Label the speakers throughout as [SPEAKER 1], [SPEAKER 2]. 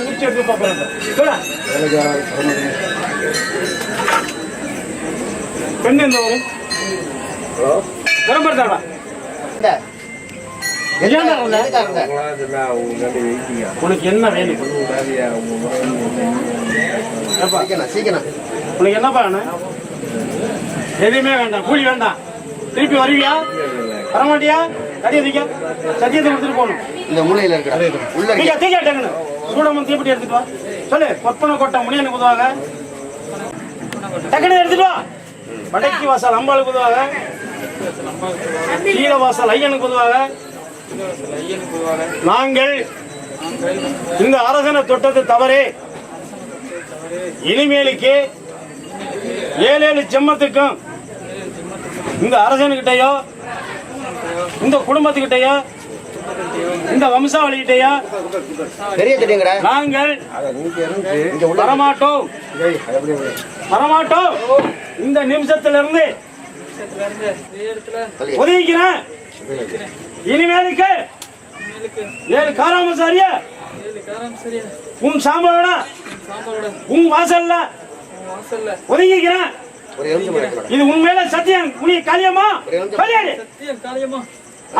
[SPEAKER 1] குச்சி எடுத்து பார்ப்போம் சொல்ல பெண்ணு எந்த ஊரு?
[SPEAKER 2] எதுக்காக எதுக்காக
[SPEAKER 1] உனக்கு என்ன வேணும்?
[SPEAKER 2] சீக்கிரம்
[SPEAKER 1] உனக்கு என்னப்பா வேணும்? எதுவுமே வேண்டாம். கூலி வேண்டாம். திருப்பி வருவியா? வரமாட்டியா? கடியை தூக்க சத்தியத்தை கொடுத்துட்டு போகணும்.
[SPEAKER 2] இந்த மூலையில உள்ள இருக்க
[SPEAKER 1] தீக்க டக்குனு சூடமன் தீப்பெட்டி எடுத்துட்டு வா? சொல்லு கொப்பனை கொட்டை முனியனுக்கு உதவாங்க டக்குனு எடுத்துட்டு வா. வடக்கி வாசல் அம்பாளுக்கு உதவாங்க கீழ வாசல் ஐயனுக்கு உதவாங்க நாங்கள் இந்த அரசனை தொட்டது தவறே. இனிமேலுக்கு ஏழு ஏழு செம்மத்துக்கும் இந்த அரசனுக்கிட்டயோ இந்த குடும்பத்துக்கிட்டயோ இந்த வம்சாவளிகிட்டயோ
[SPEAKER 2] பெரிய
[SPEAKER 1] நாங்கள் வரமாட்டோம். வரமாட்டோம். இந்த நிமிஷத்திலிருந்து ஒதுக்கிறேன் இனிமேலுக்கு ஏழு காராமசாரிய உன் சாம்பலோட? உன் வாசல்ல? ஒதுங்கிக்கிறேன். இது உண்மையில சத்தியம். உனி காளியம்மா? கல்யாணி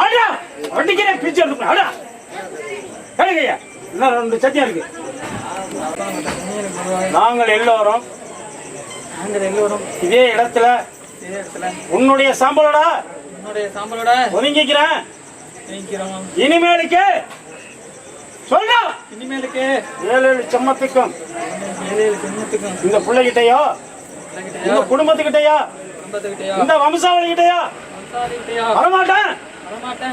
[SPEAKER 1] ஆடா வண்டிக்கிறேன் பிச்சு எடுத்து ஆடா கிடைக்கையா இன்னும் ரெண்டு சத்தியம் இருக்கு? நாங்கள் எல்லோரும்
[SPEAKER 3] நாங்கள் எல்லோரும்
[SPEAKER 1] இதே இடத்துல
[SPEAKER 3] இதே இடத்துல
[SPEAKER 1] உன்னுடைய சாம்பலோட
[SPEAKER 3] என்னுடைய சாம்பலோட
[SPEAKER 1] ஒதுங்கிக்கிறேன். இனிமேலுக்கு சொல்றா.
[SPEAKER 3] இனிமேலுக்கு.
[SPEAKER 1] ஏழு ஏழு செம்மத்துக்கும். இந்த பிள்ளைகிட்டயோ
[SPEAKER 3] கிட்டயோ
[SPEAKER 1] இந்த குடும்பத்துக்கிட்டயோ இந்த வம்சாவளிகிட்டயோ வரமாட்டேன்.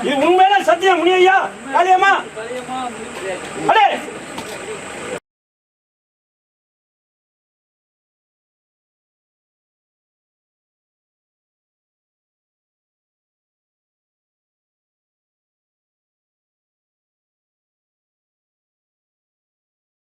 [SPEAKER 1] இது உண்மையில சத்தியம் முனியா காளியம்மா. அடே.